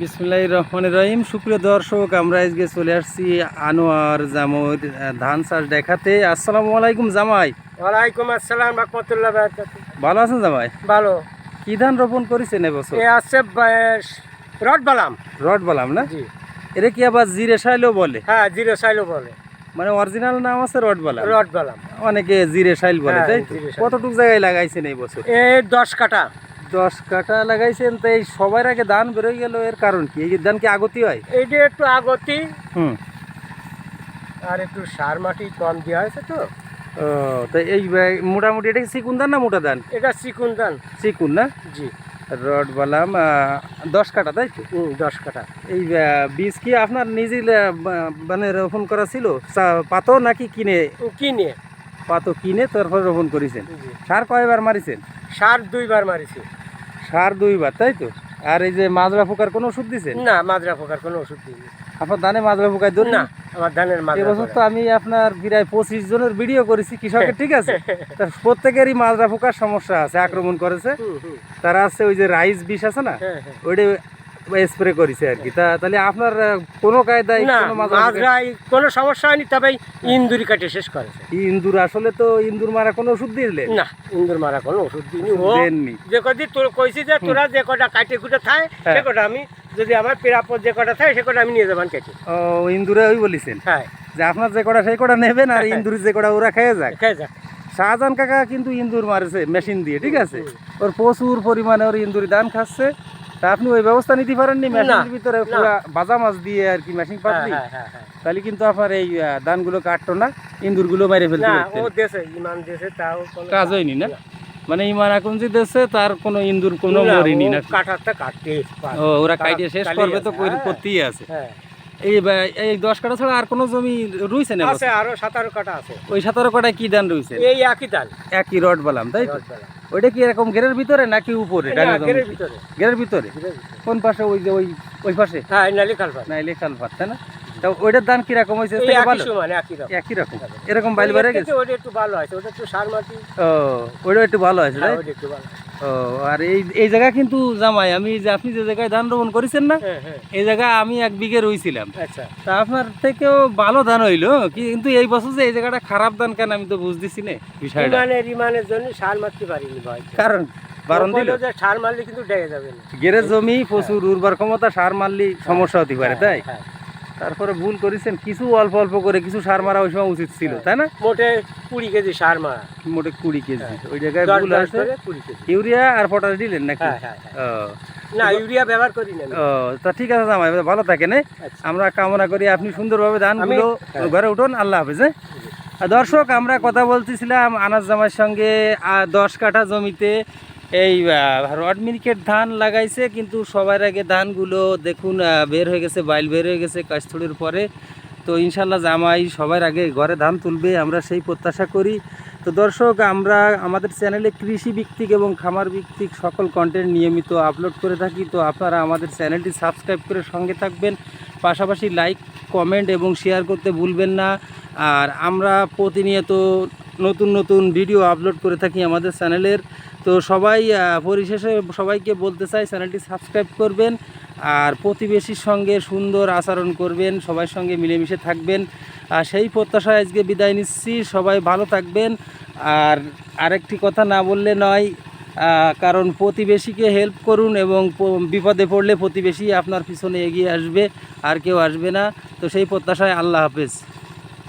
বিসমুল্লাহ রহমান রহিম। সুপ্রিয় দর্শক আমরা আজকে চলে আসছি আনোয়ার জামর ধান চাষ দেখাতে। আসসালামু আলাইকুম জামাই। ওয়ালাইকুম আসসালাম রহমতুল্লাহ। ভালো আছেন জামাই? ভালো। কি ধান রোপণ করেছেন এবছর? এ আছে রড বালাম। রড বলাম না? জি। এটা কি আবার জিরে সাইলেও বলে? হ্যাঁ জিরো সাইলো বলে। মানে অরিজিনাল নাম আছে রড বলাম। রড বালাম। অনেকে জিরে সাইল বলে হ্যাঁ, তাই সাইল। কতটুক জায়গায় লাগাইছেন এই বছর? এ দশ কাটা দশ কাঠা লাগাইছেন তো এই সবার আগে ধান বেরোয় গেল এর কারণ কি? এই ধান কি আগতি হয়? এইটা একটু আগতি। হুম। আর একটু সার মাটি কম দেওয়া হয়েছে তো। ও তো এই মোটামুটি এটা কি চিকুন ধান না মোটা ধান? এটা চিকুন দান চিকুন না? জি। রড আহ, দশ কাটা তাই তো? দশ কাটা এই বীজ কি আপনার বা- মানে রোপণ করা ছিল? পাতো নাকি কিনে? কিনে। পাতো কিনে তারপর রোপণ করেছেন। সার কয়বার মারিছেন? সার দুইবার মারিছি। সার দুইবার তাই তো? আর এই যে মাজরা পোকার কোনো ওষুধ দিছে না মাজরা পোকার কোনো ওষুধ দিই আপনার ধানে মাজরা পোকায় দূর না আমার ধানের মাজরা এবছর তো আমি আপনার প্রায় পঁচিশ জনের ভিডিও করেছি কৃষকের ঠিক আছে? তার প্রত্যেকেরই মাজরা পোকার সমস্যা আছে আক্রমণ করেছে। তারা আছে ওই যে রাইস বিষ আছে না? হ্যাঁ, হ্যাঁ। ওইটা স্প্রে করেছে আর কি। তা তাহলে আপনার কোনো কায়দায় না কোনো সমস্যা হয়নি তবে ইন্দুরি কাটে শেষ করেছে ইন্দুর আসলে তো ইন্দুর মারা কোনো ওষুধ দিলে না ইন্দুর মারা কোনো ওষুধ দিইনি। ও দেননি। যে কদিন তোর কইছি যে তোরা যে কটা কাটে কুটে থায় হ্যাঁ। সে কটা আমি যদি আমার পেরাপদ যে কটা থাকে সে কটা আমি নিয়ে যাবান কেটে ও ইন্দুরে ওই বলেছেন? হ্যাঁ। যে আপনার যে কটা সেই কটা নেবেন আর ইন্দুর যে কটা ওরা খেয়ে যাক। খেয়ে যাক। শাহজাহান কাকা কিন্তু ইন্দুর মারেছে মেশিন দিয়ে ঠিক আছে? ওর প্রচুর পরিমাণে ওর ইন্দুরি ধান খাচ্ছে। তা আপনি ওই ব্যবস্থা নিতে পারেননি? মেশিনের ভিতরে। পুরা ভাজা মাছ দিয়ে আর কি মেশিন হ্যাঁ, পাতলি? হ্যাঁ, হ্যাঁ। তাহলে কিন্তু আপনার এই ধানগুলো কাটতো না ইন্দুরগুলো মেরে ফেলতে না ও দেশে ইমান দেশে তাও কাজ হয়নি না? মানে ইমান এখন যে দেশে তার কোনো ইন্দুর কোনো মরিনি না কাটারটা কাটতে ও ওরা কাইটে শেষ করবে তো। করতেই আছে। হ্যাঁ এই এই দশ কাটা ছাড়া আর কোনো জমি রুইছে না আছে আরও সাতারো কাটা আছে। ওই সতেরো কাটায় কি ধান রয়েছে এই একই দান একই রড বলাম তাই তো। ওইটা কি এরকম গেরের ভিতরে নাকি উপরে? ঘেরের ভিতরে। কোন পাশে ওই যে ওই ওই পাশে? হ্যাঁ খালপাত তাই না? তা ওইটার দাম কীরকম হয়েছে? একই রকম। এরকম বাইল বেড়ে গেছে? ওটা একটু ভালো আছে ওটা একটু সার মাটি। ও ওইটা একটু ভালো আছে হ্যাঁ, তাই? একটু ভালো। আছে। ও আর এই এই জায়গা কিন্তু জামাই আমি যে আপনি যে জায়গায় ধান রোপণ করেছেন না হ্যাঁ হ্যাঁ। এই জায়গায় আমি এক বিঘে রইছিলাম। আচ্ছা। তা আপনার থেকেও ভালো ধান হইল কিন্তু এই বছর যে এই জায়গাটা খারাপ ধান কেন আমি তো বুঝতেছি না বিষয়টা। ইমানের জন্য সার মারতে পারিনি ভাই। কারণ? বারণ দিল? যে সার মারলে কিন্তু ডেকে যাবে না। গেরের জমি প্রচুর উর্বর ক্ষমতা সার মারলি সমস্যা হতে পারে তাই? হ্যাঁ, তারপরে ভুল করেছেন কিছু অল্প অল্প করে কিছু সার মারা ওই সময় উচিত ছিল তাই না? মোটে কুড়ি কেজি সার মারা। মোটে কুড়ি কেজি ওই জায়গায় ভুল আছে। ইউরিয়া আর পটাশ দিলেন নাকি? হ্যাঁ হ্যাঁ হ্যাঁ। না ইউরিয়া ব্যবহার করি না ও তা ঠিক আছে জামাই ভালো থাকেন হ্যাঁ? আচ্ছা। আমরা কামনা করি আপনি সুন্দরভাবে ধানগুলো হ্যাঁ। ঘরে উঠুন আল্লাহ হাফেজ হ্যাঁ? দর্শক আমরা কথা বলতেছিলাম আনাজ জামার সঙ্গে দশ কাঠা জমিতে এই রড মিনিকেট ধান লাগাইছে, কিন্তু সবার আগে ধানগুলো দেখুন বের হয়ে গেছে, বাইল বের হয়ে গেছে কাশথড়ির পরে। তো ইনশাল্লাহ জামাই সবার আগে ঘরে ধান তুলবে, আমরা সেই প্রত্যাশা করি। তো দর্শক, আমরা আমাদের চ্যানেলে কৃষি ভিত্তিক এবং খামার ভিত্তিক সকল কন্টেন্ট নিয়মিত আপলোড করে থাকি। তো আপনারা আমাদের চ্যানেলটি সাবস্ক্রাইব করে সঙ্গে থাকবেন। পাশাপাশি লাইক কমেন্ট এবং শেয়ার করতে ভুলবেন না। আর আমরা প্রতিনিয়ত নতুন নতুন ভিডিও আপলোড করে থাকি আমাদের চ্যানেলের। তো সবাই পরিশেষে সবাইকে বলতে চাই, চ্যানেলটি সাবস্ক্রাইব করবেন আর প্রতিবেশীর সঙ্গে সুন্দর আচরণ করবেন সবার সঙ্গে মিলেমিশে থাকবেন। আর সেই প্রত্যাশায় আজকে বিদায় নিচ্ছি, সবাই ভালো থাকবেন। আর আরেকটি কথা না বললে নয় কারণ প্রতিবেশীকে হেল্প করুন এবং বিপদে পড়লে প্রতিবেশী আপনার পিছনে এগিয়ে আসবে, আর কেউ আসবে না। তো সেই প্রত্যাশায় আল্লাহ হাফেজ।